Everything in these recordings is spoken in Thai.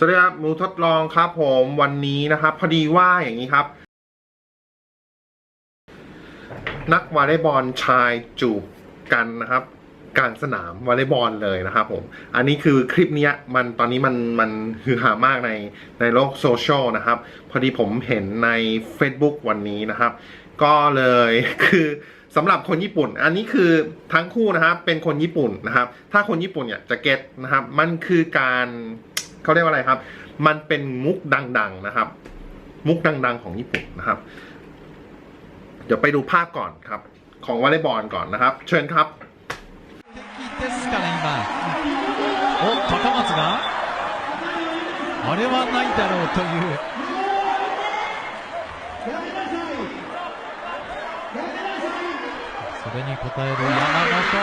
สวัสดีครับหมูทดลองครับผมวันนี้นะครับ พอดีว่าอย่างนี้ครับ นักวอลเลย์บอลชายจูบกันนะครับกลางสนามวอลเลย์บอลเลยนะครับผม อันนี้คือคลิปนี้มันตอนนี้มันมันฮือฮามากในในโลกโซเชียลนะครับ พอดีผมเห็นใน Facebook วันนี้นะครับ ก็เลยคือสำหรับคนญี่ปุ่น อันนี้คือทั้งคู่นะครับเป็นคนญี่ปุ่นนะครับ ถ้าคนญี่ปุ่นเนี่ยจะเก็ตนะครับ มันคือการ เขาเรียกว่าอะไรครับ มันเป็นมุกดัง ๆนะครับ มุกดัง ๆ ของญี่ปุ่นนะครับ เดี๋ยวไปดูภาพก่อนครับ ของวอลเลย์บอลก่อนนะครับ เชิญครับ 敵ですかね、今。お、高松があれはないだろうという。それに応える山本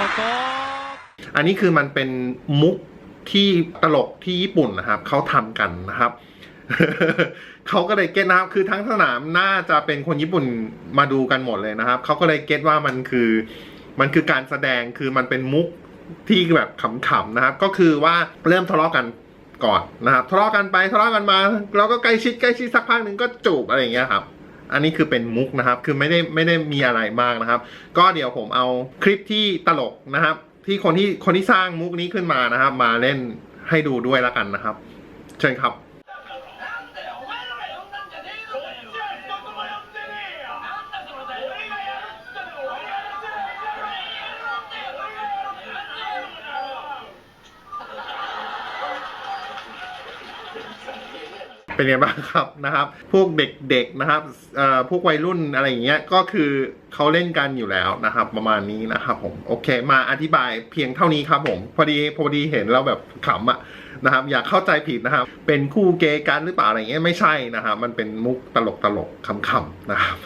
อันนี้คือมันเป็นมุก ที่ตลกที่ญี่ปุ่นนะครับเขาทำกันนะครับเขาก็เลยเก็ตนะครับ คือทั้งสนามน่าจะเป็นคนญี่ปุ่นมาดูกันหมดเลยนะครับ เขาก็เลยเก็ตว่ามันคือ มันคือการแสดงคือมันเป็นมุกที่แบบขำๆนะครับ ก็คือว่าเริ่มทะเลาะกันก่อนนะครับทะเลาะกันไปทะเลาะกันมาแล้วก็ใกล้ชิดใกล้ชิดสักพักหนึ่งก็จูบอะไรอย่างเงี้ยครับ อันนี้คือเป็นมุกนะครับ คือไม่ได้ไม่ได้มีอะไรมากนะครับ ก็เดี๋ยวผมเอาคลิปที่ตลกนะครับ ที่คนที่คนที่สร้างมุกนี้ขึ้นมานะครับ มาเล่นให้ดูด้วยแล้วกันนะครับ เชิญครับ เป็นไงบ้างครับนะครับ พวกเด็กๆนะครับเอ่อพวกวัยรุ่นอะไรอย่างเงี้ยก็คือเขาเล่นกันอยู่แล้วนะครับ ประมาณนี้นะครับผมโอเค มาอธิบายเพียงเท่านี้ครับผม พอดีพอดีเห็นแล้วแบบขำอะนะครับ อย่าเข้าใจผิดนะครับ เป็นคู่เกย์กันหรือเปล่าอะไรเงี้ยไม่ใช่นะครับมันเป็นมุกตลกๆขำๆนะครับ